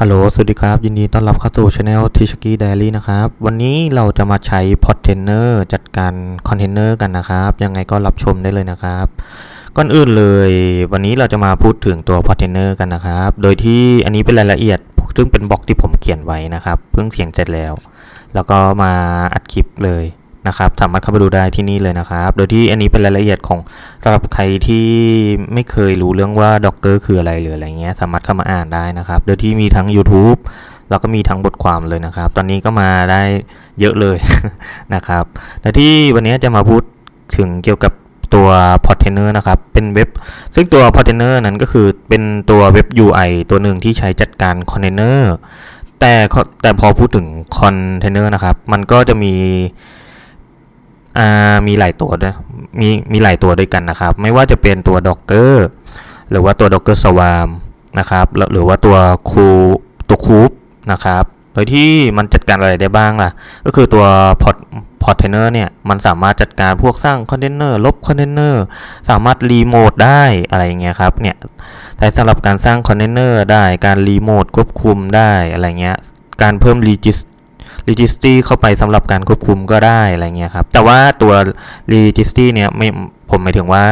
ฮัลโหล สวัสดีครับ ยินดีต้อนรับเข้าสู่ช anel t i s h k i Diary นะครับ วันนี้เราจะมาใช้ Portainer จัดการคอนเทนเนอร์กันนะครับ ยังไงก็รับชมได้เลยนะครับ ก่อนอื่นเลย วันนี้เราจะมาพูดถึงตัว Portainer กันนะครับ โดยที่อันนี้เป็นรายละเอียด ซึ่งเป็นบล็อกที่ผมเขียนไว้นะครับ เพิ่งเขียนเสร็จแล้ว แล้วก็มาอัดคลิปเลย นะครับสามารถเข้าไปดูได้ที่นี่เลยนะครับ โดยที่อันนี้เป็นรายละเอียดของสำหรับใครที่ไม่เคยรู้เรื่องว่า Docker คืออะไรหรืออะไรเงี้ยสามารถเข้ามาอ่านได้นะครับ โดยที่มีทั้ง YouTube แล้วก็มีทั้งบทความเลยนะครับ ตอนนี้ก็มาได้เยอะเลยนะครับโดยที่วันนี้จะมาพูดถึงเกี่ยวกับตัว Portainer นะครับ เป็นเว็บ ซึ่งตัว Portainer นั้นก็คือเป็นตัวเว็บ UI ตัวหนึ่งที่ใช้จัดการคอนเทนเนอร์แต่แต่พอพูดถึงคอนเทนเนอร์นะครับ มันก็จะมี มีหลายตัวด้วยมีมีหลายตัวด้วยกันนะครับ ไม่ว่าจะเป็นตัว Docker หรือว่าตัว Docker Swarm นะครับหรือว่าตัวคูตัวคูปนะครับโดยที่มันจัดการอะไรได้บ้างล่ะ ก็คือตัว Port Portainer เนี่ยมันสามารถจัดการพวกสร้างคอนเทนเนอร์ลบคอนเทนเนอร์สามารถรีโมทได้อะไรอย่างเงี้ยครับเนี่ยใช้สำหรับการสร้างคอนเทนเนอร์ได้การรีโมทควบคุมได้อะไรเงี้ยการเพิ่ม regis registry เข้าไปสำหรับการควบคุมก็ได้อะไรเงี้ยครับ แต่ว่าตัว registry เนี่ยไม่ผมหมายถึงว่า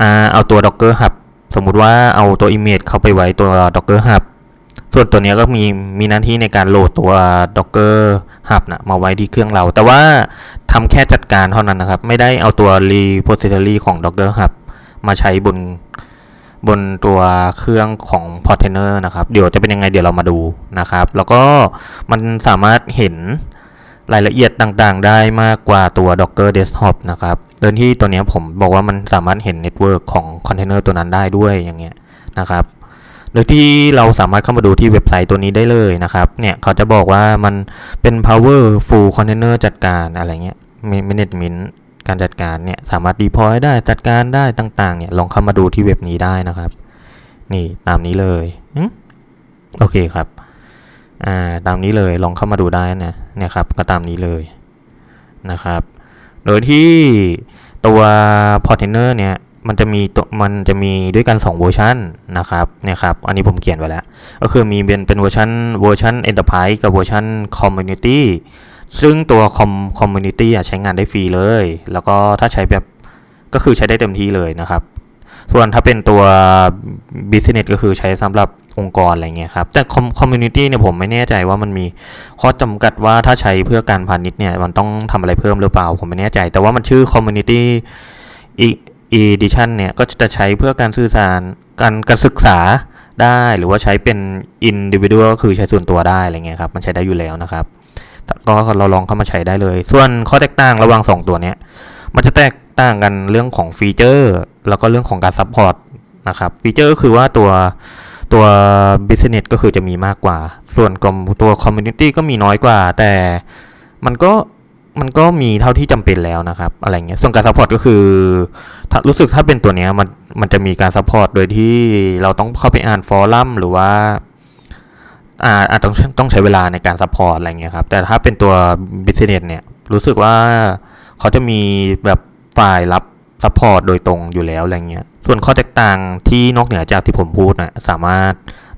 อ่าเอาตัว docker hub สมมุติว่าเอาตัว image เข้าไปไว้ตัว docker hub ส่วนตัวเนี้ยก็มีมีหน้าที่ในการโหลดตัว docker hub นะมาไว้ที่เครื่องเรา แต่ว่าทำแค่จัดการเท่านั้นนะครับ ไม่ได้เอาตัว repository ของ docker hub มาใช้บน บนตัวเครื่องของ Portainer นะครับ เดี๋ยวจะเป็นยังไงเดี๋ยวเรามาดูนะครับ แล้วก็มันสามารถเห็นรายละเอียดต่างๆ ได้มากกว่าตัว Docker Desktop นะครับโดยที่ตัวเนี้ยผมบอกว่ามันสามารถเห็นเน็ตเวิร์กของคอนเทนเนอร์ตัวนั้นได้ด้วยอย่างเงี้ยนะครับโดยที่เราสามารถเข้ามาดูที่เว็บไซต์ตัวนี้ได้เลยนะครับ เนี่ยเขาจะบอกว่ามันเป็น powerful container จัดการอะไรเงี้ย management การจัดการเนี่ยสามารถ deploy ได้จัดการได้ต่างๆเนี่ยลองเข้ามาดูที่เว็บนี้ได้นะครับ นี่ตามนี้เลยโอเคครับอ่าตามนี้เลยลองเข้ามาดูได้นะเนี่ยครับก็ตามนี้เลยนะครับ โดยที่ตัว Portainer เนี่ยมันจะมีตัวมันจะมีด้วยกัน2เวอร์ชันนะครับเนี่ยครับ อันนี้ผมเขียนไว้แล้ว ก็คือมีเป็นเป็นเวอร์ชันเวอร์ชัน Enterprise กับเวอร์ชัน Community ซึ่งตัว Com Community อะใช้งานได้ฟรีเลย แล้วก็ถ้าใช้แบบก็คือใช้ได้เต็มที่เลยนะครับ ส่วนถ้าเป็นตัว business ก็คือใช้สำหรับองค์กรอะไรเงี้ยครับ แต่ com- community เนี่ยผมไม่แน่ใจว่ามันมีข้อจำกัดว่าถ้าใช้เพื่อการพาณิชย์เนี่ยมันต้องทำอะไรเพิ่มหรือเปล่า ผมไม่แน่ใจ แต่ว่ามันชื่อ community e- edition เนี่ยก็จะใช้เพื่อการสื่อสารการการศึกษาได้หรือว่าใช้เป็น individual ก็คือใช้ส่วนตัวได้อะไรเงี้ยครับ มันใช้ได้อยู่แล้วนะครับ ก็เราลองเข้ามาใช้ได้เลย ส่วนข้อแตกต่างระหว่างสองตัวเนี้ยมันจะแตกต่างกันเรื่องของฟีเจอร์ แล้วก็เรื่องของการซัพพอร์ตนะครับฟีเจอร์ก็คือว่าตัวตัว business ก็คือจะมีมากกว่า ส่วนกลุ่มตัว community ก็มีน้อยกว่า แต่มันก็มันก็มีเท่าที่จำเป็นแล้วนะครับอะไรเงี้ยส่วนการซัพพอร์ตก็คือรู้สึกถ้าเป็นตัวเนี้ยมันมันจะมีการซัพพอร์ตโดยที่เราต้องเข้าไปอ่านฟอรัมหรือว่า อ่าอาจต้องต้องใช้เวลาในการซัพพอร์ตอะไรเงี้ยครับ แต่ถ้าเป็นตัว business เนี่ย รู้สึกว่าเขาจะมีแบบฝ่ายรับซัพพอร์ตโดยตรงอยู่แล้วอะไรเงี้ย ส่วนข้อแตกต่างที่นอกเหนือจากที่ผมพูดนะสามารถ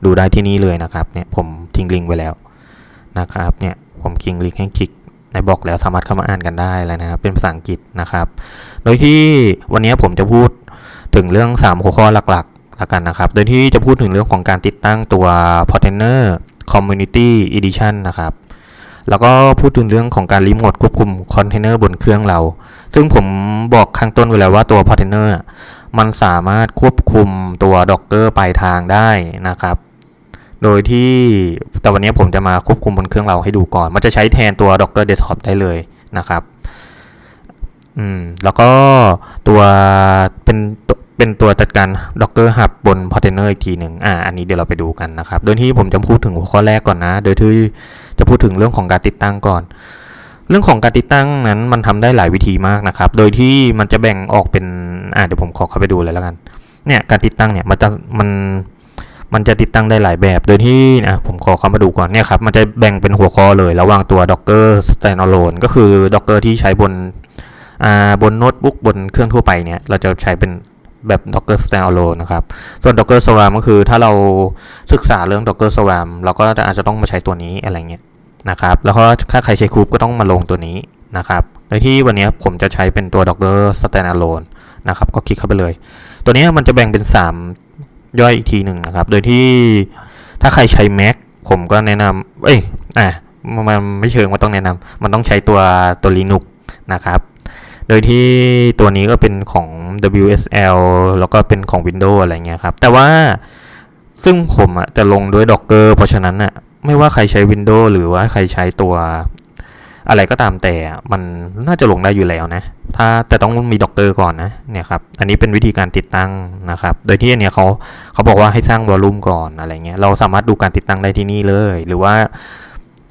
ดูได้ที่นี่เลยนะครับเนี่ยผมทิ้งลิงก์ไว้แล้วนะครับเนี่ยผมทิ้งลิงก์ให้คลิกในบอกแล้วสามารถเข้ามาอ่านกันได้เลยนะครับเป็นภาษาอังกฤษนะครับ โดยที่วันนี้ผมจะพูดถึงเรื่อง 3 หัวข้อหลัก ละกันนะครับ โดยที่จะพูดถึงเรื่องของการติดตั้งตัว Portainer Community Edition นะครับ แล้วก็พูดถึงเรื่องของการรีโมทควบคุมคอนเทนเนอร์บนเครื่องเรา ซึ่งผมบอกข้างต้นไว้แล้วว่าตัว Portainer มันสามารถควบคุมตัว Docker ปลายทางได้นะครับโดยที่แต่วันนี้ผมจะมาควบคุมบนเครื่องเราให้ดูก่อน มันจะใช้แทนตัว Docker Desktop ได้เลยนะครับ อืม แล้วก็ตัวเป็น เป็นตัวจัดการ Docker Hub บน Portainer อีกทีหนึ่งอ่า อันนี้เดี๋ยวเราไปดูกันนะครับ โดยที่ผมจะพูดถึงหัวข้อแรกก่อนนะ โดยที่จะพูดถึงเรื่องของการติดตั้งก่อน เรื่องของการติดตั้งนั้นมันทำได้หลายวิธีมากนะครับ โดยที่มันจะแบ่งออกเป็น อ่าเดี๋ยวผมขอเข้าไปดูเลยแล้วกัน เนี่ย การติดตั้งเนี่ยมันจะมันมันจะติดตั้งได้หลายแบบ โดยที่อะผมขอเข้ามาดูก่อนเนี่ยครับ มันจะแบ่งเป็นหัวข้อเลย ระหว่างตัว Docker Standalone ก็คือ Docker ที่ใช้บน อ่า บนโน้ตบุ๊กบนเครื่องทั่วไปเนี่ย เราจะใช้เป็น แบบ Docker Standalone นะครับ ส่วน Docker Swarm ก็คือถ้าเราศึกษาเรื่อง Docker Swarm เราก็อาจจะต้องมาใช้ตัวนี้อะไรเงี้ยนะครับ แล้วก็ถ้าใครใช้คูปก็ต้องมาลงตัวนี้นะครับ โดยที่วันนี้ผมจะใช้เป็นตัว Docker Standalone นะครับ ก็คลิกเข้าไปเลย ตัวนี้มันจะแบ่งเป็น 3 ย่อยอีกทีหนึ่งนะครับ โดยที่ถ้าใครใช้ Mac ผมก็แนะนำเอ้ย อะ มันมันไม่เชิงว่าต้องแนะนำมันต้องใช้ตัวตัว Linux นะครับ โดยที่ตัวนี้ก็เป็นของ WSL แล้วก็เป็นของ Windows อะไรเงี้ยครับ แต่ว่าซึ่งผมอะจะลงด้วย Docker เพราะฉะนั้นอะไม่ว่าใครใช้ Windows หรือว่าใครใช้ตัวอะไรก็ตามแต่มันน่าจะลงได้อยู่แล้วนะ ถ้าแต่ต้องมี Docker ก่อนนะเนี่ยครับ อันนี้เป็นวิธีการติดตั้งนะครับ โดยที่อันเนี้ยเขาเขาบอกว่าให้สร้างวอลลุ่มก่อนอะไรเงี้ย เราสามารถดูการติดตั้งได้ที่นี่เลย หรือว่า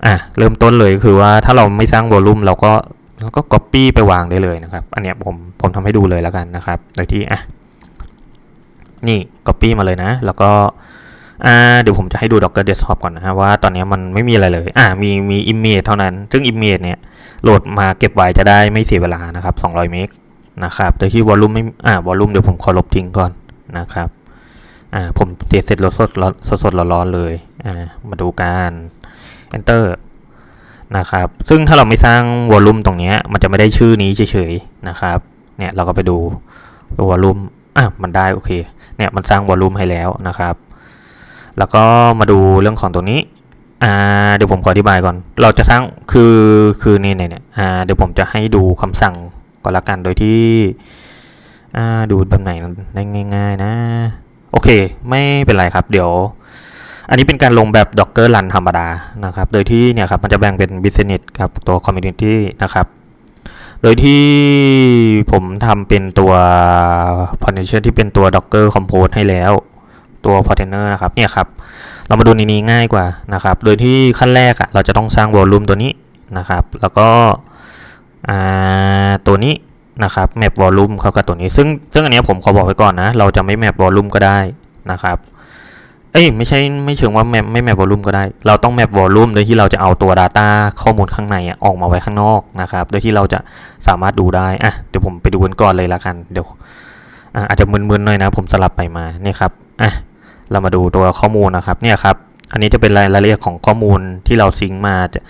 อะเริ่มต้นเลยคือว่าถ้าเราไม่สร้างวอลลุ่มเราก็ เราก็ Copy ไปวางได้เลยนะครับ อันเนี้ยผมผมทำให้ดูเลยแล้วกันนะครับ โดยที่อะนี่ Copy มาเลยนะ แล้วก็อ่าเดี๋ยวผมจะให้ดู Docker Desktop ก่อนนะฮะว่าตอนนี้มันไม่มีอะไรเลยอ่ามีมี Image เท่านั้น ซึ่ง Image เนี่ยโหลดมาเก็บไว้จะได้ไม่เสียเวลานะครับ200เมกนะครับ โดยที่วอลลุ่มไม่อ่าวอลลุ่มเดี๋ยวผมขอลบทิ้งก่อนนะครับอ่าผมเทสเสร็จสดสดสดร้อนเลยอ่ามาดูกัน enter นะครับ ซึ่งถ้าเราไม่สร้างวอลลุ่มตรงนี้มันจะไม่ได้ชื่อนี้เฉยๆนะครับ เนี่ยเราก็ไปดูวอลลุ่มอะมันได้โอเค เนี่ยมันสร้างวอลลุ่มให้แล้วนะครับ แล้วก็มาดูเรื่องของตรงนี้อ่าเดี๋ยวผมขออธิบายก่อน เราจะสร้างคือคือนี่เนี่ยเนี่ยอ่าเดี๋ยวผมจะให้ดูคำสั่งก่อนละกันโดยที่อ่าดูแบบไหนได้ง่าย ๆ นะ โอเค ไม่เป็นไรครับ เดี๋ยว อันนี้เป็นการลงแบบ Docker Run ธรรมดานะครับ โดยที่เนี่ยครับมันจะแบ่งเป็น Business กับตัว Community นะครับ โดยที่ผมทำเป็นตัว Potential ที่เป็นตัว Docker Compose ให้แล้วตัว Portainer นะครับเนี่ยครับ เรามาดูในนี้ง่ายกว่านะครับ โดยที่ขั้นแรกอะเราจะต้องสร้างวอลลุ่มตัวนี้นะครับ แล้วก็ตัวนี้นะครับ map volume เข้ากับตัวนี้ ซึ่งซึ่งอันนี้ผมขอบอกไว้ก่อนนะ เราจะไม่ map volume ก็ได้นะครับ เอ้ยไม่ใช่ไม่เชิงว่า map ไม่ map volume ก็ได้ เราต้อง map volume โดยที่เราจะเอาตัว data ข้อมูลข้างในออกมาไว้ข้างนอกนะครับ โดยที่เราจะสามารถดูได้อะเดี๋ยวผมไปดูกันก่อนเลยละกันเดี๋ยวอาจจะมึนๆหน่อยนะ ผมสลับไปมาเนี่ยครับอะเรามาดูตัวข้อมูลนะครับเนี่ยครับอันนี้จะเป็นรายละเอียดของข้อมูลที่เราซิงมาจาก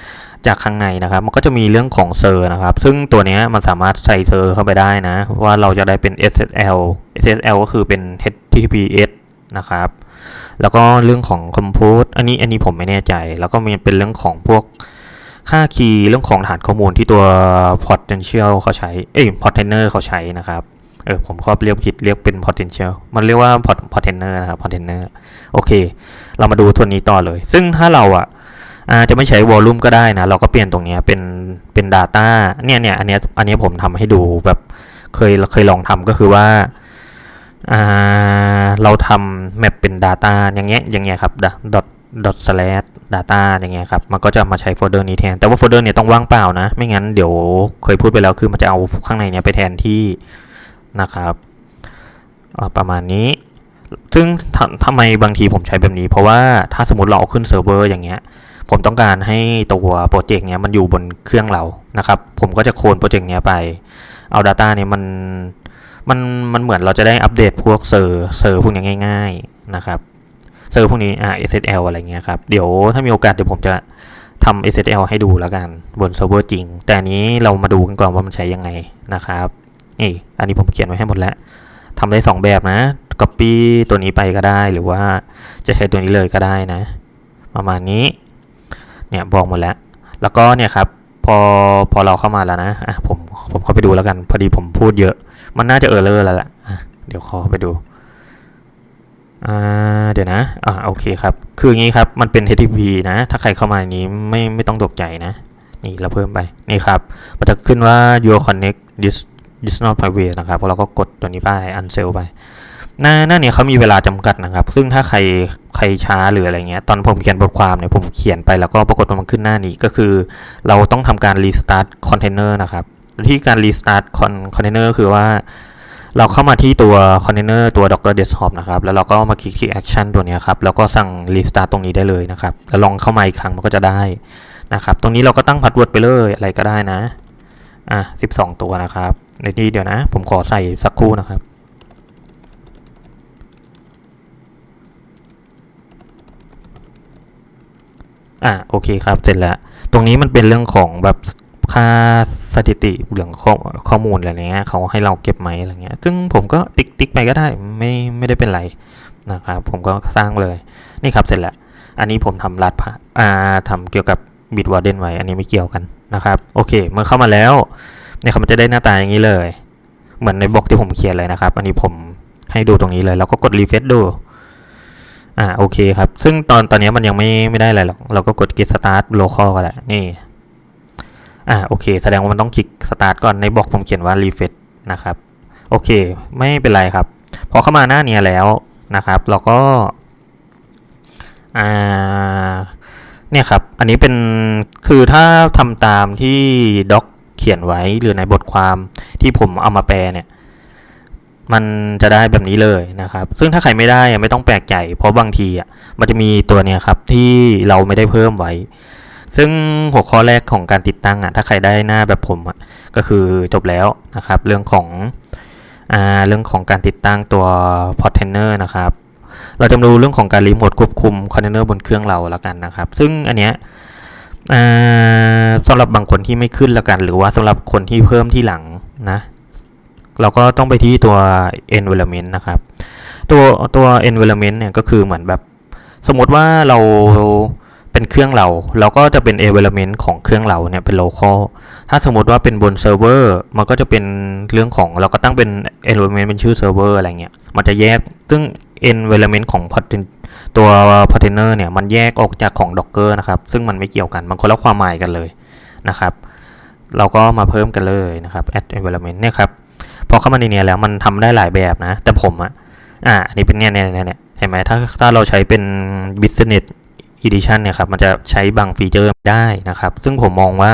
จากข้างในนะครับ มันก็จะมีเรื่องของเซอร์นะครับ ซึ่งตัวนี้มันสามารถใส่เซอร์เข้าไปได้นะ ว่าเราจะได้เป็น SSL SSL ก็คือเป็น HTTPS นะครับ แล้วก็เรื่องของ Compose อันนี้อันนี้ผมไม่แน่ใจ แล้วก็มีเป็นเรื่องของพวกค่าคีย์เรื่องของฐานข้อมูลที่ตัว potential เขาใช้ เอ้ย portainer เขาใช้นะครับ เออ ผมชอบเรียกผิดเรียกเป็น potential มันเรียกว่า pot portainer นะครับ portainer โอเค เรามาดูตัวนี้ต่อเลย ซึ่งถ้าเราอะอาจะไม่ใช้ volume ก็ได้นะ เราก็เปลี่ยนตรงนี้เป็นเป็น data เนี่ยเนี่ยอันนี้อันนี้ผมทำให้ดูแบบเคยเคยลองทำก็คือว่า เราทำ map เป็น data อย่างเงี้ยอย่างเงี้ยครับ dot dot slash data อย่างเงี้ยครับ มันก็จะมาใช้โฟลเดอร์นี้แทน แต่ว่าโฟลเดอร์เนี่ยต้องว่างเปล่านะ ไม่งั้นเดี๋ยวเคยพูดไปแล้วคือมันจะเอาข้างในเนี้ยไปแทนที่นะครับประมาณนี้ ซึ่งททำไมบางทีผมใช้แบบนี้ เพราะว่าถ้าสมมติเราเอาขึ้นเซิร์ฟเวอร์อย่างเงี้ย ผมต้องการให้ตัวโปรเจกต์เนี้ยมันอยู่บนเครื่องเรานะครับ ผมก็จะโคลนโปรเจกต์เนี้ยไป เอา Data เนี้ยมัน มันมันเหมือนเราจะได้อัปเดตพวกเซอร์เซอร์พวกนี้ง่าย ๆนะครับเซอร์พวกนี้อ่า SSL อะไรเงี้ยครับ เดี๋ยวถ้ามีโอกาสเดี๋ยวผมจะทำ SSL ให้ดูแล้วกันบนเซิร์ฟเวอร์จริง แต่นี้เรามาดูกันก่อนว่ามันใช้ยังไงนะครับนี่อันนี้ผมเขียนไว้ให้หมดแล้วทำได้สองแบบนะ copy ตัวนี้ไปก็ได้หรือว่าจะใช้ตัวนี้เลยก็ได้นะ ประมาณนี้เนี่ยบอกหมดแล้ว แล้วก็เนี่ยครับ พอพอเราเข้ามาแล้วนะอะผมผมเข้าไปดูแล้วกัน พอดีผมพูดเยอะ มันน่าจะเออร์เลอร์แล้วแหละอะเดี๋ยวขอไปดูอ่าเดี๋ยวนะอ่าโอเคครับ คืออย่างนี้ครับ มันเป็น HTTP นะ ถ้าใครเข้ามาในนี้ไม่ไม่ต้องตกใจนะ นี่เราเพิ่มไป นี่ครับ มันจะขึ้นว่า your connect this this not private นะครับเราก็กดตัวนี้ไป unsell ไป หน้าหน้าเนี่ยเขามีเวลาจำกัดนะครับ ซึ่งถ้าใครใครช้าหรืออะไรเงี้ย ตอนผมเขียนบทความเนี่ยผมเขียนไปแล้วก็ปรากฏว่ามันขึ้นหน้านี้ก็คือ เราต้องทำการ restart container นะครับ ที่การ restart con container คือว่าเราเข้ามาที่ตัว container ตัว docker desktop นะครับ แล้วเราก็มาคลิกที่ action ตัวนี้ครับ แล้วก็สั่ง restart ตรงนี้ได้เลยนะครับ แล้วลองเข้ามาอีกครั้งมันก็จะได้นะครับ ตรงนี้เราก็ตั้ง password ไปเลยอะไรก็ได้นะ อะ 12 ตัวนะครับ ในนี้เดี๋ยวนะ ผมขอใส่สักครู่นะครับ อะโอเคครับเสร็จแล้ว ตรงนี้มันเป็นเรื่องของแบบค่าสถิติเรื่องข้อข้อมูลอะไรเงี้ยเขาให้เราเก็บไหมอะไรเงี้ย ซึ่งผมก็ติ๊กติ๊กไปก็ได้ไม่ไม่ได้เป็นไรนะครับ ผมก็สร้างเลยนี่ครับเสร็จแล้ว อันนี้ผมทำรัดผ่าอ่าทำเกี่ยวกับบิตวอร์เดนไว้ อันนี้ไม่เกี่ยวกันนะครับ โอเค เมื่อเข้ามาแล้วเนี่ยมันจะได้หน้าตาอย่างนี้เลย เหมือนในบล็อกที่ผมเขียนเลยนะครับ อันนี้ผมให้ดูตรงนี้เลย แล้วก็กดรีเฟซดู อ่าโอเคครับ ซึ่งตอนตอนนี้มันยังไม่ไม่ได้อะไรหรอก เราก็กด get start local ก็ได้นี่อ่าโอเค แสดงว่ามันต้องคลิก start ก่อนในบล็อกผมเขียนว่า refresh นะครับ โอเค ไม่เป็นไรครับ พอเข้ามาหน้าเนี้ยแล้วนะครับ เราก็อ่าเนี่ยครับ อันนี้เป็นคือถ้าทำตามที่ด็อกเขียนไว้หรือในบทความที่ผมเอามาแปลเนี่ย มันจะได้แบบนี้เลยนะครับ ซึ่งถ้าใครไม่ได้ไม่ต้องแปลกใจเพราะบางทีอะมันจะมีตัวเนี้ยครับที่เราไม่ได้เพิ่มไว้ ซึ่งหัวข้อแรกของการติดตั้งอะถ้าใครได้หน้าแบบผมอะก็คือจบแล้วนะครับ เรื่องของอ่าเรื่องของการติดตั้งตัว port trainer นะครับ เราจะมาดูเรื่องของการรีโมทควบคุมคอนเทนเนอร์บนเครื่องเราแล้วกันนะครับ ซึ่งอันเนี้ยอ่าสำหรับบางคนที่ไม่ขึ้นแล้วกัน หรือว่าสำหรับคนที่เพิ่มที่หลังนะ เราก็ต้องไปที่ตัว environment นะครับ ตัวตัว environment เนี่ยก็คือเหมือนแบบ สมมติว่าเราเป็นเครื่องเรา เราก็จะเป็น environment ของเครื่องเราเนี่ยเป็น local ถ้าสมมติว่าเป็นบนเซิร์ฟเวอร์มันก็จะเป็นเรื่องของเราก็ตั้งเป็น environment เป็นชื่อเซิร์ฟเวอร์อะไรเงี้ยมันจะแยกซึ่ง environment ของ p o t ตัว container เนี่ยมันแยกออกจากของ Docker นะครับ ซึ่งมันไม่เกี่ยวกันมันคนละความหมายกันเลยนะครับ เราก็มาเพิ่มกันเลยนะครับ add environment เนี่ยครับ พอเข้ามาในเนี้ยแล้วมันทำได้หลายแบบนะ แต่ผมอะอ่าอันนี้เป็นเนี่ยเนี่ยเนี่ยเห็นไหมถ้าถ้าเราใช้เป็น business edition เนี่ยครับ มันจะใช้บางฟีเจอร์ไม่ได้นะครับ ซึ่งผมมองว่า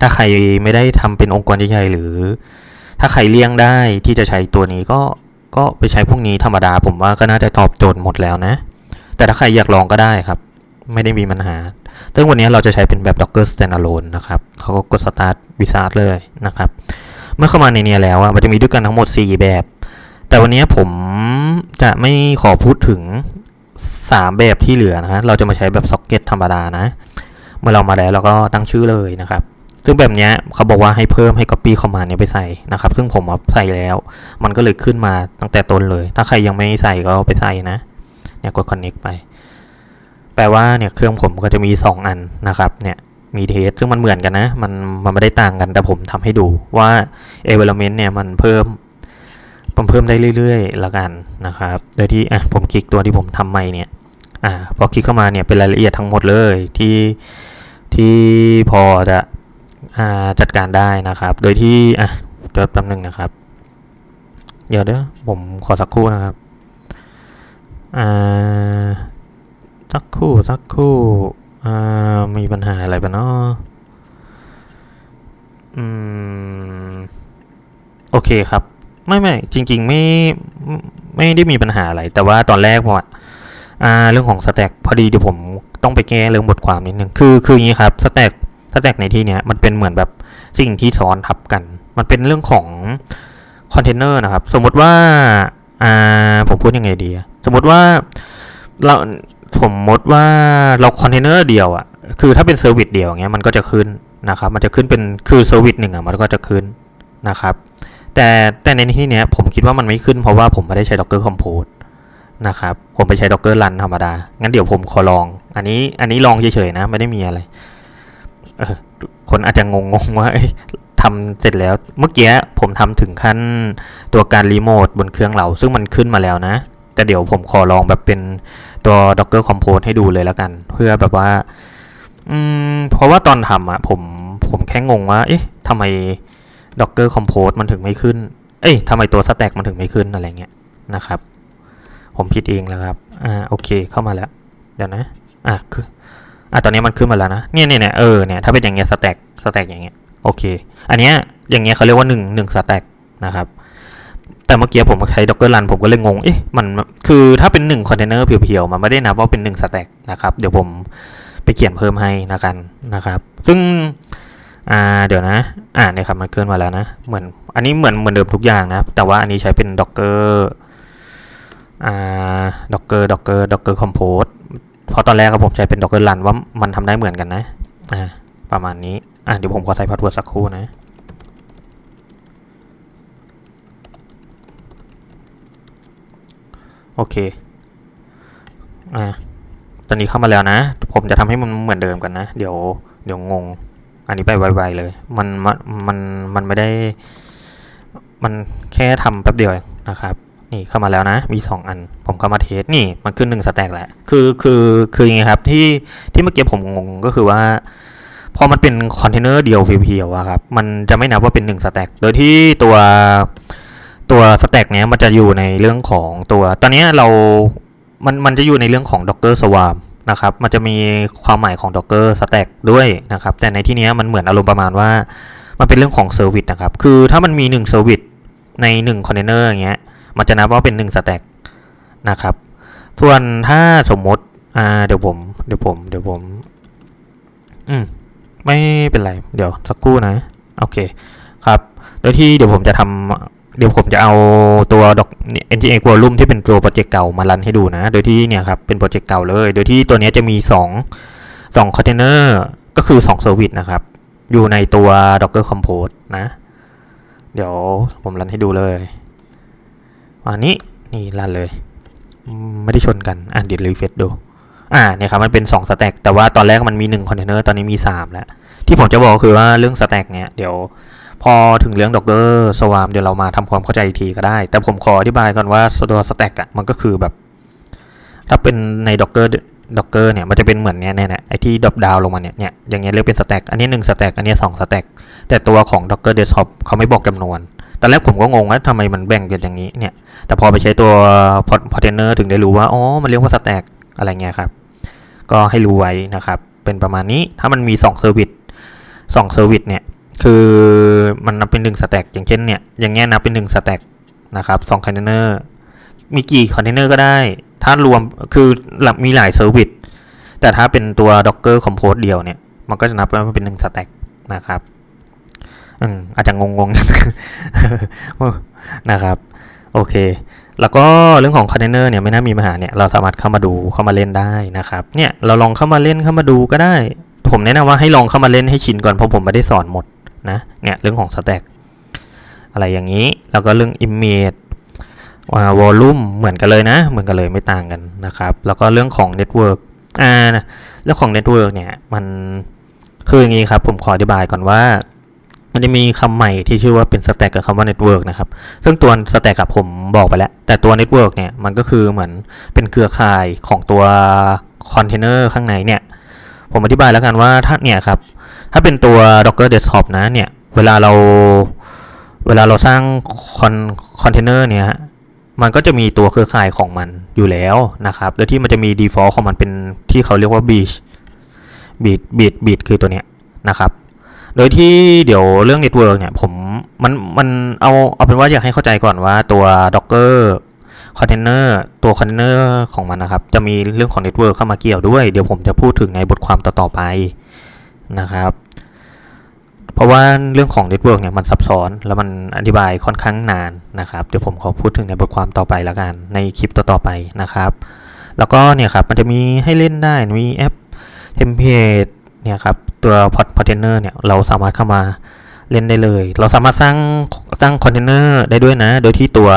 ถ้าใครไม่ได้ทำเป็นองค์กรใหญ่ๆหรือ ถ้าใครเลี่ยงได้ที่จะใช้ตัวนี้ก็ก็ไปใช้พวกนี้ธรรมดา ผมว่าก็น่าจะตอบโจทย์หมดแล้วนะ แต่ถ้าใครอยากลองก็ได้ครับ ไม่ได้มีปัญหา ซึ่งวันนี้เราจะใช้เป็นแบบ Docker Standalone นะครับเขาก็กด Start Wizard เลยนะครับ เมื่อเข้ามาในเนี้ยแล้วอะมันจะมีด้วยกันทั้งหมด 4 แบบ แต่วันนี้ผมจะไม่ขอพูดถึง 3 แบบที่เหลือนะฮะเราจะมาใช้แบบ Socket ธรรมดานะ เมื่อเรามาแล้วเราก็ตั้งชื่อเลยนะครับซึ่งแบบนี้เขาบอกว่าให้เพิ่มให้ Copy เข้ามาเนี่ยไปใส่นะครับ ซึ่งผมใส่แล้ว มันก็เลยขึ้นมาตั้งแต่ต้นเลย ถ้าใครยังไม่ใส่ก็ไปใส่นะเนี่ยกด Connect ไป แปลว่าเนี่ยเครื่องผมก็จะมี 2 อันนะครับเนี่ย มีเทสซึ่งมันเหมือนกันนะ มันมันไม่ได้ต่างกันแต่ผมทำให้ดูว่า environment เนี่ยมันเพิ่มผมเพิ่มได้เรื่อยๆละกันนะครับ โดยที่อะผมคลิกตัวที่ผมทำใหม่เนี่ยอ่าพอคลิกเข้ามาเนี่ยเป็นรายละเอียดทั้งหมดเลยที่ที่พอจะอ่าจัดการได้นะครับ โดยที่อะเดี๋ยวแป๊บนึงนะครับ เดี๋ยวเดี๋ยวผมขอสักครู่นะครับอ่าสักครู่สักครู่ อ่ามีปัญหาอะไรปะเนาะอืม โอเคครับ ไม่ไม่จริง ๆ ไม่ไม่ได้มีปัญหาอะไร แต่ว่าตอนแรกผมอะอ่าเรื่องของสแต็กพอดีเดี๋ยวผมต้องไปแก้เรื่องบทความนิดนึงคือคืออย่างนี้ครับสแต็กสแต็กในที่เนี้ยมันเป็นเหมือนแบบสิ่งที่ซ้อนทับกัน มันเป็นเรื่องของคอนเทนเนอร์นะครับ สมมติว่าอ่าผมพูดยังไงดีอะสมมติว่าเรา สมมติว่าเราคอนเทนเนอร์เดียวอะคือถ้าเป็นเซอร์วิสเดียวอย่างเงี้ยมันก็จะขึ้นนะครับ มันจะขึ้นเป็นคือเซอร์วิสหนึ่งอะมันก็จะขึ้นนะครับแต่แต่ในที่เนี้ยผมคิดว่ามันไม่ขึ้นเพราะว่าผมไม่ได้ใช้ Docker Compose นะครับผมไปใช้ Docker Run ธรรมดา งั้นเดี๋ยวผมขอลอง อันนี้อันนี้ลองเฉยๆนะ ไม่ได้มีอะไรเออคนอาจจะงงๆว่าทำเสร็จแล้วเมื่อกี้ผมทำถึงขั้นตัวการรีโมทบนเครื่องเรา ซึ่งมันขึ้นมาแล้วนะ แต่เดี๋ยวผมขอลองแบบเป็น ตัว Docker Compose ให้ดูเลยแล้วกัน เพื่อแบบว่า อืม เพราะว่าตอนทำอะผมผมแค่งงว่า เอ๊ะทำไม Docker Compose มันถึงไม่ขึ้น เอ้ยทำไมตัว Stack มันถึงไม่ขึ้นอะไรเงี้ยนะครับ ผมผิดเองแล้วครับ อ่า โอเค เข้ามาแล้ว เดี๋ยวนะ อะคือ อะ ตอนนี้มันขึ้นมาแล้วนะ เนี่ยเนี่ยเนี่ยเออ เนี่ย ถ้าเป็นอย่างเงี้ยสแต็กสแต็กอย่างเงี้ย โอเค อันเนี้ย อย่างเงี้ยเขาเรียกว่าหนึ่งหนึ่งสแต็กนะครับ แต่เมื่อกี้ผมใช้ Docker Run ผมก็เลยงง เอ๊ะ มัน คือถ้าเป็นหนึ่งคอนเทนเนอร์เพียวๆ มันไม่ได้นับว่าเป็นหนึ่งสแต็กนะครับ เดี๋ยวผมไปเขียนเพิ่มให้นะกันนะครับ ซึ่ง อ่า เดี๋ยวนะ อ่าเนี่ยครับ มันขึ้นมาแล้วนะ เหมือน อันนี้เหมือนเหมือนเดิมทุกอย่างนะ แต่ว่าอันนี้ใช้เป็น Docker อ่า Docker Docker Docker Compose เพราะตอนแรกอะผมใช้เป็น Docker Run ว่ามันทำได้เหมือนกันนะ อ่า ประมาณนี้ อะเดี๋ยวผมขอใส่พาสเวิร์ดสักครู่นะ โอเค อ่า ตอนนี้เข้ามาแล้วนะ ผมจะทำให้มันเหมือนเดิมกันนะ เดี๋ยว เดี๋ยวงง อันนี้ไปไวๆเลย มัน มัน มัน มันไม่ได้ มันแค่ทำแป๊บเดียวเองนะครับ นี่เข้ามาแล้วนะ มี 2 อัน ผมเข้ามาเทส นี่ มันขึ้น1สแต็กแหละ คือ คือ คือยังไงครับ ที่ ที่เมื่อกี้ผมงงก็คือว่าพอมันเป็นคอนเทนเนอร์เดียวเพียวๆอะครับ มันจะไม่นับว่าเป็น1สแต็ก โดยที่ตัว ตัวสแต็กเนี้ยมันจะอยู่ในเรื่องของตัว ตอนนี้เรา มันมันจะอยู่ในเรื่องของ Docker Swarm นะครับ มันจะมีความหมายของ Docker Stack ด้วยนะครับ แต่ในที่นี้มันเหมือนอารมณ์ประมาณว่า มันเป็นเรื่องของเซอร์วิสนะครับ คือถ้ามันมี1เซอร์วิสใน1คอนเทนเนอร์อย่างเงี้ย มันจะนับว่าเป็น1สแต็กนะครับ ส่วนถ้าสมมติ อ่า เดี๋ยวผม เดี๋ยวผม เดี๋ยวผม อืม ไม่เป็นไร เดี๋ยวสักครู่นะ โอเค ครับ โดยที่เดี๋ยวผมจะทำ เดี๋ยวผมจะเอาตัวดอก NGA Volume ที่เป็นตัวโปรเจกต์เก่ามารันให้ดูนะ โดยที่เนี่ยครับเป็นโปรเจกต์เก่าเลย โดยที่ตัวนี้จะมี 2 2คอนเทนเนอร์ก็คือ2เซอร์วิสนะครับ อยู่ในตัว Docker Compose นะ เดี๋ยวผมรันให้ดูเลยอันนี้นี่รันเลย ไม่ได้ชนกันอะเดี๋ยวรีเฟซดูอ่าเนี่ยครับมันเป็น2สแต็กแต่ว่าตอนแรกมันมี1คอนเทนเนอร์ตอนนี้มี 3 แล้ว ที่ผมจะบอกคือว่าเรื่องสแต็กเนี่ยเดี๋ยว พอถึงเรื่อง Docker Swarm เดี๋ยวเรามาทำความเข้าใจอีกทีก็ได้ แต่ผมขออธิบายก่อนว่าตัว Stack อะมันก็คือแบบ ถ้าเป็นใน Docker Docker เนี่ยมันจะเป็นเหมือนเนี้ยเนี่ยไอที่ดรอปดาวลงมาเนี่ยเนี่ยอย่างเงี้ยเรียกเป็น Stack อันนี้1 Stack อันนี้2 Stack แต่ตัวของ Docker Desktop เขาไม่บอกจำนวนตอนแรกผมก็งงว่าทำไมมันแบ่งกันอย่างนี้เนี่ย แต่พอไปใช้ตัว Container ถึงได้รู้ว่าอ๋อมันเรียกว่า Stack อะไรเงี้ยครับ ก็ให้รู้ไว้นะครับ เป็นประมาณนี้ถ้ามันมี2 Service 2 Service เนี่ย คือมันนับเป็น1สแต็กอย่างเช่นเนี่ย อย่างเงี้ยนับเป็น1สแต็กนะครับ2คอนเทนเนอร์มีกี่คอนเทนเนอร์ก็ได้ ถ้ารวมคือมีหลายเซอร์วิสแต่ถ้าเป็นตัว Docker Compose เดียวเนี่ย มันก็จะนับว่าเป็น1สแต็กนะครับอืมอาจจะงงๆนะครับ โอเค แล้วก็เรื่องของคอนเทนเนอร์เนี่ยไม่น่ามีปัญหาเนี่ยเราสามารถเข้ามาดูเข้ามาเล่นได้นะครับ เนี่ยเราลองเข้ามาเล่นเข้ามาดูก็ได้ ผมแนะนำว่าให้ลองเข้ามาเล่นให้ชินก่อนเพราะผมไม่ได้สอนหมด นะเนี่ยเรื่องของ Stack อะไรอย่างนี้ แล้วก็เรื่อง Image ว่าวอลลุ่มเหมือนกันเลยนะ เหมือนกันเลยไม่ต่างกันนะครับ แล้วก็เรื่องของ Network อ่าเรื่องของ Network เนี่ยมันคืออย่างนี้ครับ ผมขออธิบายก่อนว่า มันจะมีคำใหม่ที่ชื่อว่าเป็น Stack กับคำว่า Network นะครับ ซึ่งตัว Stack กับผมบอกไปแล้ว แต่ตัว Network เนี่ยมันก็คือเหมือนเป็นเครือข่ายของตัวคอนเทนเนอร์ข้างในเนี่ย ผมอธิบายแล้วกันว่าถ้าเนี่ยครับ ถ้าเป็นตัว Docker Desktop นะเนี่ย เวลาเราเวลาเราสร้างคอนคอนเทนเนอร์เนี่ยมันก็จะมีตัวเครือข่ายของมันอยู่แล้วนะครับ โดยที่มันจะมี default ของมันเป็นที่เขาเรียกว่า beach beach beach beach คือตัวเนี้ยนะครับ โดยที่เดี๋ยวเรื่อง network เนี่ยผมมันมันเอาเอาเป็นว่าอยากให้เข้าใจก่อนว่าตัว Docker คอนเทนเนอร์ตัวคอนเทนเนอร์ของมันนะครับ จะมีเรื่องของเน็ตเวิร์กเข้ามาเกี่ยวด้วย เดี๋ยวผมจะพูดถึงในบทความต่อๆไปนะครับ เพราะว่าเรื่องของเน็ตเวิร์กเนี่ยมันซับซ้อนแล้วมันอธิบายค่อนข้างนานนะครับ เดี๋ยวผมขอพูดถึงในบทความต่อไปแล้วกัน ในคลิปต่อๆไปนะครับ แล้วก็เนี่ยครับมันจะมีให้เล่นได้มีแอปเทมเพลตเนี่ยครับตัวพอร์ตพอร์เทนเนอร์เนี่ยเราสามารถเข้ามาเล่นได้เลย เราสามารถสร้างสร้างคอนเทนเนอร์ได้ด้วยนะ โดยที่ตัว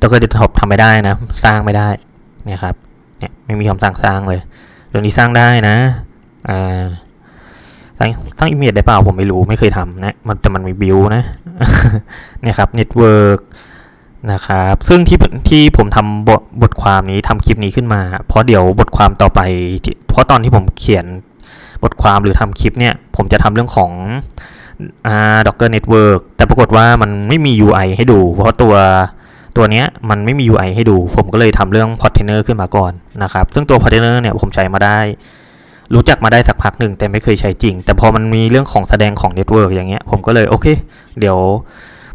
Docker Desktop ทำไม่ได้นะ สร้างไม่ได้เนี่ยครับเนี่ยไม่มีคำสั่งสร้างเลยโดยวนี้สร้างได้นะอ่า สร้างสร้างอิมเมจได้เปล่าผมไม่รู้ไม่เคยทำนะมันแต่มันมีบิวนะเนี่ยครับ Network นะครับซึ่งที่ที่ผมทำบทบทความนี้ทำคลิปนี้ขึ้นมา เพราะเดี๋ยวบทความต่อไปที่เพราะตอนที่ผมเขียนบทความหรือทำคลิปเนี่ย ผมจะทำเรื่องของอ่า Docker Network แต่ปรากฏว่ามันไม่มี UI ให้ดู เพราะตัวตัวเนี้ยมันไม่มี UI ให้ดู ผมก็เลยทำเรื่อง Container ขึ้นมาก่อนนะครับ ซึ่งตัว Container เนี่ยผมใช้มาได้ รู้จักมาได้สักพักหนึ่งแต่ไม่เคยใช้จริง แต่พอมันมีเรื่องของแสดงของ Network อย่างเงี้ยผมก็เลยโอเค เดี๋ยว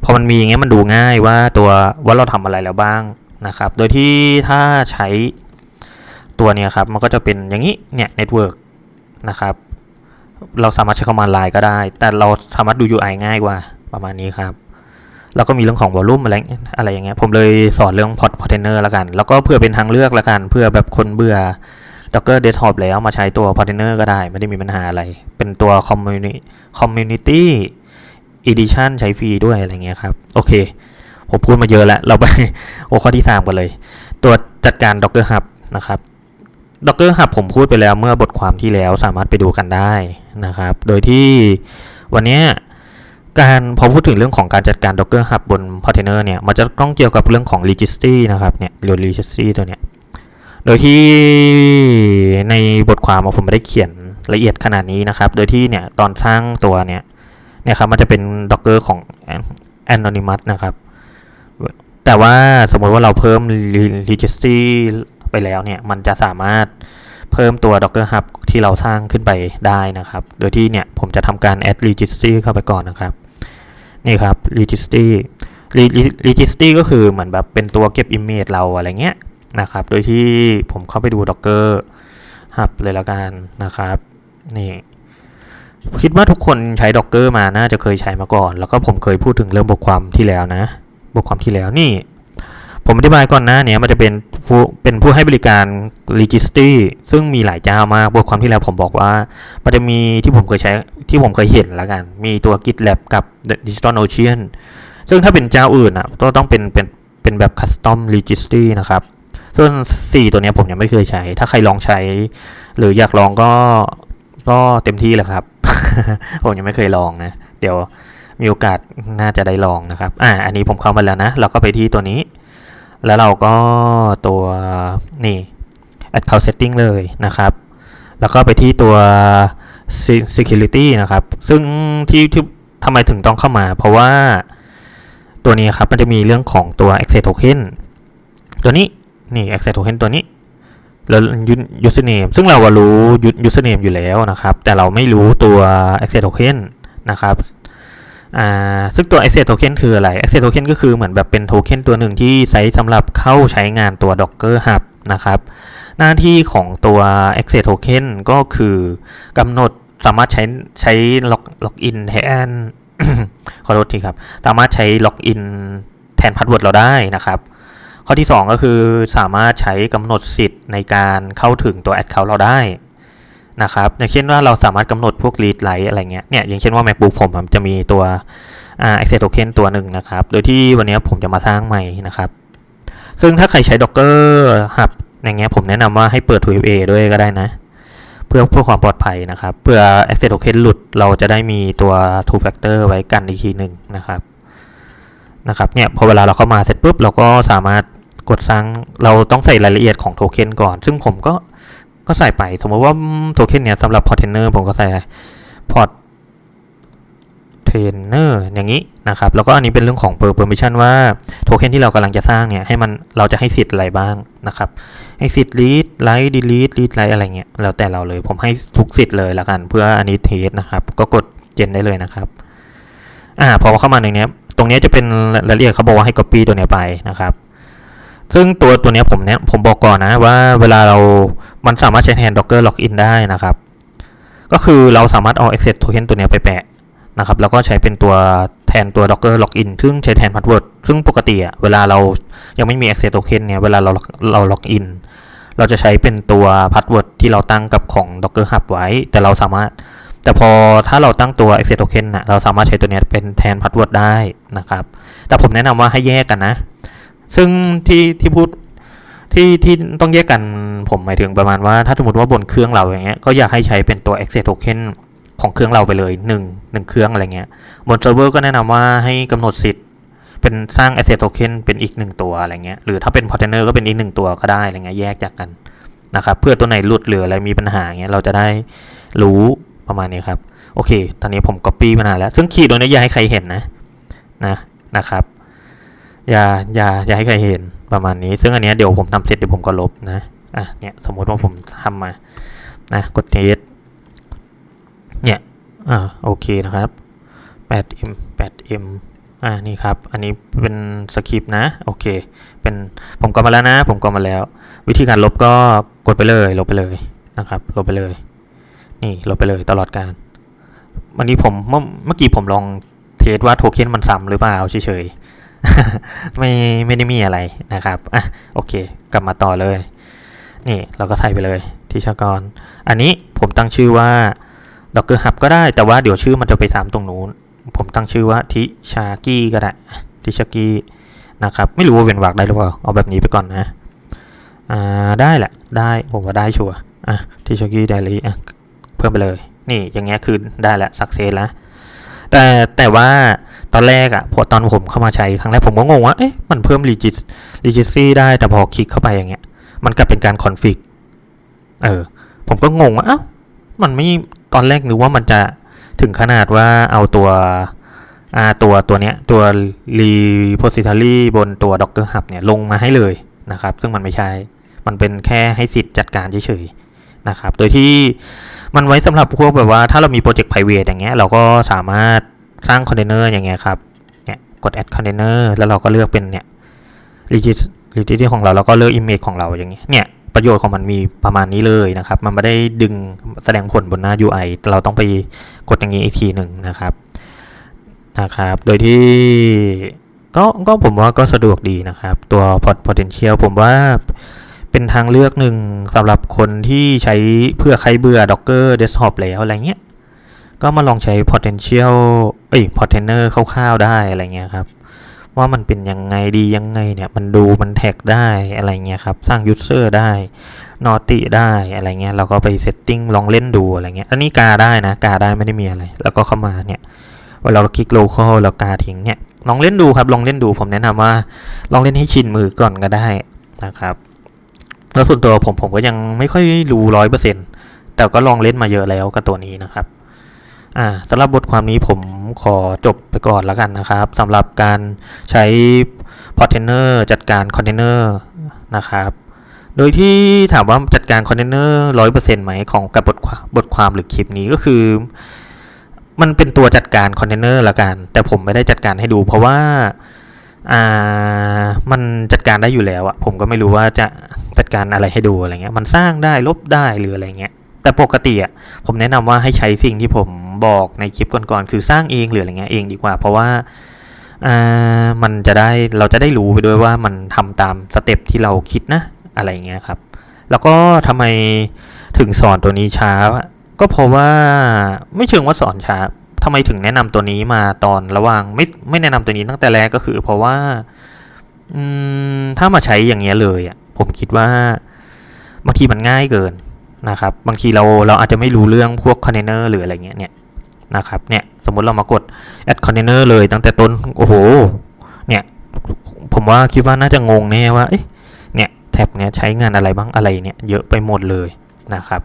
พอมันมีอย่างเงี้ยมันดูง่ายว่าตัวว่าเราทำอะไรแล้วบ้างนะครับ โดยที่ถ้าใช้ตัวเนี้ยครับมันก็จะเป็นอย่างนี้เนี่ย Network นะครับ เราสามารถใช้คอมมานด์ไลน์ก็ได้ แต่เราสามารถดู UI ง่ายกว่าประมาณนี้ครับแล้วก็มีเรื่องของวอลลุ่มอะไรอะไรอย่างเงี้ยผมเลยสอนเรื่องพอร์ตพอร์เทนเนอร์ละกัน แล้วก็เพื่อเป็นทางเลือกละกัน เพื่อแบบคนเบื่อ Docker Desktop แล้วมาใช้ตัว Container ก็ได้ ไม่ได้มีปัญหาอะไร เป็นตัว Community Community Edition ใช้ฟรีด้วยอะไรเงี้ยครับ โอเค ผมพูดมาเยอะแล้ว เราไปหัวข้อที่ 3 กันเลย ตัวจัดการ Docker Hub นะครับ Docker Hub ผมพูดไปแล้วเมื่อบทความที่แล้วสามารถไปดูกันได้นะครับ โดยที่วันนี้การพอพูดถึงเรื่องของการจัดการ Docker Hub บน Container เนี่ย มันจะต้องเกี่ยวกับเรื่องของ Registry นะครับเนี่ยเรีย Registry ตัวเนี้ย โดยที่ในบทความอะผมไม่ได้เขียนละเอียดขนาดนี้นะครับ โดยที่เนี่ยตอนสร้างตัวเนี่ยเนี่ยครับมันจะเป็น Docker ของ Anonymous นะครับ แต่ว่าสมมติว่าเราเพิ่ม registry ไปแล้วเนี่ย มันจะสามารถเพิ่มตัว Docker Hub ที่เราสร้างขึ้นไปได้นะครับ โดยที่เนี่ยผมจะทำการ add registry เข้าไปก่อนนะครับ นี่ครับ registry registry ก็คือเหมือนแบบเป็นตัวเก็บ image เราอะไรเงี้ย นะครับ โดยที่ผมเข้าไปดู Docker Hub เลยแล้วกันนะครับนี่คิดว่าทุกคนใช้ Docker มาน่าจะเคยใช้มาก่อน แล้วก็ผมเคยพูดถึงเรื่องบทความที่แล้วนะ บทความที่แล้วนี่ ผมอธิบายก่อนน้าเนี้ยมันจะเป็นผู้เป็นผู้ให้บริการ Registry ซึ่งมีหลายเจ้ามากบทความที่แล้วผมบอกว่า มันจะมีที่ผมเคยใช้ที่ผมเคยเห็นแล้วกัน มีตัว GitLab กับ DigitalOcean ซึ่งถ้าเป็นเจ้าอื่นอะก็ต้องเป็นเป็นเป็นแบบ Custom Registry นะครับ ส่วน 4 ตัวนี้ผมยังไม่เคยใช้ ถ้าใครลองใช้ หรืออยากลองก็ก็เต็มที่แหละครับ ผมยังไม่เคยลองนะ เดี๋ยวมีโอกาสน่าจะได้ลองนะครับ อ่า อันนี้ผมเข้ามาแล้วนะ เราก็ไปที่ตัวนี้ แล้วเราก็ตัวนี่ account setting เลยนะครับ แล้วก็ไปที่ตัว se- security นะครับ ซึ่งที่ที่ทำไมถึงต้องเข้ามา เพราะว่าตัวนี้ครับ มันจะมีเรื่องของตัว access token ตัวนี้ นี่ access token ตัวนี้แล้ว username ซึ่งเรารู้ username อยู่แล้วนะครับ แต่เราไม่รู้ตัว access token นะครับซึ่งตัว access token คืออะไร access token ก็คือเหมือนแบบเป็นโทเค็นตัวหนึ่งที่ใช้สำหรับเข้าใช้งานตัว docker hub นะครับ หน้าที่ของตัว access token ก็คือกำหนดสามารถใช้ใช้ล็อกล็อกอินแทนขอโทษทีครับ สามารถใช้ล็อกอินแทนพาสเวิร์ดเราได้นะครับ ข้อที่ 2 ก็คือสามารถใช้กำหนดสิทธิ์ในการเข้าถึงตัว Account เราได้นะครับอย่างเช่นว่าเราสามารถกำหนดพวก read write อะไรเงี้ยเนี่ยอย่างเช่นว่า MacBook ผมจะมีตัวอ่า access token ตัวหนึ่งนะครับ โดยที่วันนี้ผมจะมาสร้างใหม่นะครับ ซึ่งถ้าใครใช้ Docker Hub อย่างเงี้ยผมแนะนำว่าให้เปิด 2FA ด้วยก็ได้นะ เพื่อเพื่อความปลอดภัยนะครับ เพื่อ access token หลุดเราจะได้มีตัว two factor ไว้กันอีกทีหนึ่งนะครับนะครับเนี่ยพอเวลาเราเข้ามาเสร็จปุ๊บเราก็สามารถ กดสร้างเราต้องใส่รายละเอียดของโทเค็นก่อน ซึ่งผมก็ก็ใส่ไป สมมติว่าโทเค็นเนี่ยสำหรับพอร์ตเทนเนอร์ผมก็ใส่พอร์ตเทนเนอร์อย่างนี้นะครับ แล้วก็อันนี้เป็นเรื่องของ per permission ว่าโทเค็นที่เรากำลังจะสร้างเนี่ยให้มันเราจะให้สิทธิ์อะไรบ้างนะครับ ให้สิทธิ์ read write delete read write อะไรเงี้ยแล้วแต่เราเลยผมให้ทุกสิทธิ์เลยละกัน เพื่ออันนี้เทสนะครับ ก็กดเจนได้เลยนะครับอ่าพอเข้ามาในเนี้ยตรงนี้จะเป็นรายละเอียดเขาบอกว่าให้ copy ตัวเนี้ยไปนะครับ ซึ่งตัวตัวนี้ผมเนี้ยผมบอกก่อนนะว่าเวลาเรา มันสามารถใช้แทน Docker Login ได้นะครับ ก็คือเราสามารถเอา Access Token ตัวนี้ไปแปะนะครับแล้วก็ใช้เป็นตัวแทนตัว Docker Login ซึ่งใช้แทน Password ซึ่งปกติอะเวลาเรายังไม่มี Access Token เนี่ยเวลาเราเรา Login เราจะใช้เป็นตัว Password ที่เราตั้งกับของ Docker Hub ไว้ แต่เราสามารถ แต่พอถ้าเราตั้งตัว Access Token นะเราสามารถใช้ตัวนี้เป็นแทน Password ได้นะครับ แต่ผมแนะนำว่าให้แยกกันนะ ซึ่งที่ที่พูดที่ที่ต้องแยกกันผมหมายถึงประมาณว่าถ้าสมมติว่าบนเครื่องเราอย่างเงี้ยก็อยากให้ใช้เป็นตัว access token ของเครื่องเราไปเลยหนึ่งหนึ่งเครื่องอะไรเงี้ยบนเซิร์ฟเวอร์ก็แนะนำว่าให้กำหนดสิทธิ์เป็นสร้าง access token เป็นอีกหนึ่งตัวอะไรเงี้ยหรือถ้าเป็น partner ก็เป็นอีกหนึ่งตัวก็ได้อะไรเงี้ยแยกจากกันนะครับเพื่อตัวไหนหลุดหรืออะไรมีปัญหาเงี้ยเราจะได้รู้ประมาณนี้ครับ โอเค ตอนนี้ผม copy มานานแล้ว ซึ่งขีดตรงนี้อย่าให้ใครเห็นนะนะนะครับ อย่าอย่าอย่าให้ใครเห็นประมาณนี้ ซึ่งอันนี้เดี๋ยวผมทำเสร็จเดี๋ยวผมก็ลบนะอะเนี่ยสมมติว่าผมทำมานะกดเทสเนี่ยอ่าโอเคนะครับ 8m 8m อ่านี่ครับ อันนี้เป็นสคริปต์นะโอเค เป็นผมก็มาแล้วนะ ผมก็มาแล้ว วิธีการลบก็กดไปเลย ลบไปเลยนะครับ ลบไปเลย นี่ลบไปเลยตลอดการวันนี้ผมเมื่อกี้ผมลองเทสว่าโทเค็นมันซ้ำหรือเปล่าเฉย ไม่ไม่ได้มีอะไรนะครับอะโอเค กลับมาต่อเลย นี่เราก็ใส่ไปเลยทิชากร อันนี้ผมตั้งชื่อว่า Docker Hub ก็ได้แต่ว่าเดี๋ยวชื่อมันจะไปซ้ำตรงนู้น ผมตั้งชื่อว่าทิชากี้ก็ได้ทิชากี้นะครับไม่รู้ว่าเว้นวรรคได้หรือเปล่าเอาแบบนี้ไปก่อนนะอ่าได้แหละได้ผมว่าได้ชัวร์อะทิชากี้ไดรี่อะเพิ่มไปเลย นี่อย่างเงี้ยคือได้แล้วสักเซสแล้วแต่แต่ว่า ตอนแรกอะพอตอนผมเข้ามาใช้ครั้งแรกผมก็งงว่าเอ๊ะมันเพิ่ม regis regency ได้แต่พอคลิกเข้าไปอย่างเงี้ย มันกลับเป็นการคอนฟิกเออ ผมก็งงว่าเอ้ามันไม่ตอนแรกนึกว่ามันจะถึงขนาดว่าเอาตัวอ่าตัวตัวเนี้ยตัว repository บนตัว docker hub เนี่ยลงมาให้เลยนะครับ ซึ่งมันไม่ใช่ มันเป็นแค่ให้สิทธิ์จัดการเฉยๆนะครับ โดยที่มันไว้สำหรับพวกแบบว่าถ้าเรามีโปรเจกต์ private อย่างเงี้ยเราก็สามารถ สร้างคอนเทนเนอร์อย่างเงี้ยครับเนี่ยกด add container แล้วเราก็เลือกเป็นเนี่ย regis regis ของเราแล้วก็เลือก image ของเราอย่างเงี้ยเนี่ยประโยชน์ของมันมีประมาณนี้เลยนะครับ มันไม่ได้ดึงแสดงผลบนหน้า UI เราต้องไปกดอย่างนี้อีกทีหนึ่งนะครับนะครับ โดยที่ก็ก็ผมว่าก็สะดวกดีนะครับ ตัว potential ผมว่าเป็นทางเลือกหนึ่งสำหรับคนที่ใช้เพื่อใครเบื่อ Docker Desktop แล้วอะไรเงี้ย ก็มาลองใช้ potential เอ้ย Portainer คร่าวๆได้อะไรเงี้ยครับ ว่ามันเป็นยังไงดียังไงเนี่ย มันดูมันแท็กได้อะไรเงี้ยครับ สร้าง user ได้ นอติได้อะไรเงี้ย เราก็ไป setting ลองเล่นดูอะไรเงี้ย อันนี้กาได้นะ กาได้ไม่ได้มีอะไร แล้วก็เข้ามาเนี่ยเวลาเราคลิก local แล้วกาทิ้งเนี่ย ลองเล่นดูครับ ลองเล่นดู ผมแนะนำว่า ลองเล่นให้ชินมือก่อนก็ได้นะครับแล้วส่วนตัวผมผมก็ยังไม่ค่อยรู้ร้อยเปอร์เซ็นต์แต่ก็ลองเล่นมาเยอะแล้วกับตัวนี้นะครับ อ่าสำหรับบทความนี้ผมขอจบไปก่อนแล้วกันนะครับสำหรับการใช้ Portainer จัดการคอนเทนเนอร์นะครับ โดยที่ถามว่าจัดการคอนเทนเนอร์ร้อยเปอร์เซ็นต์ไหมของกับบทความบทความหรือคลิปนี้ก็คือ มันเป็นตัวจัดการคอนเทนเนอร์ละกัน แต่ผมไม่ได้จัดการให้ดู เพราะว่าอ่ามันจัดการได้อยู่แล้วอะผมก็ไม่รู้ว่าจะจัดการอะไรให้ดูอะไรเงี้ย มันสร้างได้ลบได้หรืออะไรเงี้ย แต่ปกติอะผมแนะนำว่าให้ใช้สิ่งที่ผมบอกในคลิปก่อนๆคือสร้างเองหรืออะไรเงี้ยเองดีกว่า เพราะว่าอ่ามันจะได้เราจะได้รู้ไปด้วยว่ามันทำตามสเต็ปที่เราคิดนะอะไรเงี้ยครับ แล้วก็ทำไมถึงสอนตัวนี้ช้า ก็เพราะว่าไม่เชิงว่าสอนช้าทำไมถึงแนะนำตัวนี้มาตอนระหว่างไม่ไม่แนะนำตัวนี้ตั้งแต่แรกก็คือ เพราะว่าอืมถ้ามาใช้อย่างเงี้ยเลยอะผมคิดว่าบางทีมันง่ายเกิน นะครับ บางทีเราเราอาจจะไม่รู้เรื่องพวกคอนเทนเนอร์หรืออะไรเงี้ยเนี่ยนะครับเนี่ยสมมุติเรามากด add container เลยตั้งแต่ต้นโอ้โหเนี่ยผมว่าคิดว่าน่าจะงงแน่ว่าเอ๊ะเนี่ยแท็บเนี่ยใช้งานอะไรบ้างอะไรเนี่ยเยอะไปหมดเลยนะครับ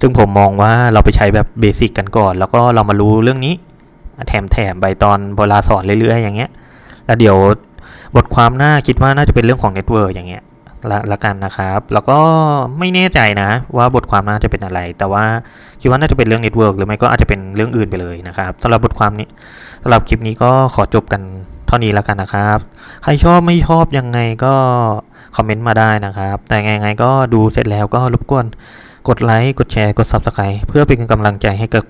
ซึ่งผมมองว่าเราไปใช้แบบเบสิกกันก่อน แล้วก็เรามารู้เรื่องนี้ แถมแถมไปตอนเวลาสอนเรื่อยๆอย่างเงี้ยแล้วเดี๋ยวบทความหน้าคิดว่าน่าจะเป็นเรื่องของเน็ตเวิร์กอย่างเงี้ย ละละกันนะครับ แล้วก็ไม่แน่ใจนะ ว่าบทความน่าจะเป็นอะไร แต่ว่าคิดว่าน่าจะเป็นเรื่องเน็ตเวิร์กหรือไม่ก็อาจจะเป็นเรื่องอื่นไปเลยนะครับสำหรับบทความนี้สำหรับคลิปนี้ก็ขอจบกันเท่านี้แล้วกันนะครับ ใครชอบไม่ชอบยังไงก็คอมเมนต์มาได้นะครับ แต่ไงๆก็ดูเสร็จแล้วก็รบกวนกดไลค์กดแชร์กด Subscribe เพื่อเป็นกำลังใจให้กับ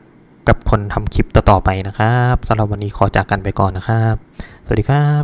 กับคนทำคลิปต่อๆไปนะครับสำหรับวันนี้ขอจากกันไปก่อนนะครับ สวัสดีครับ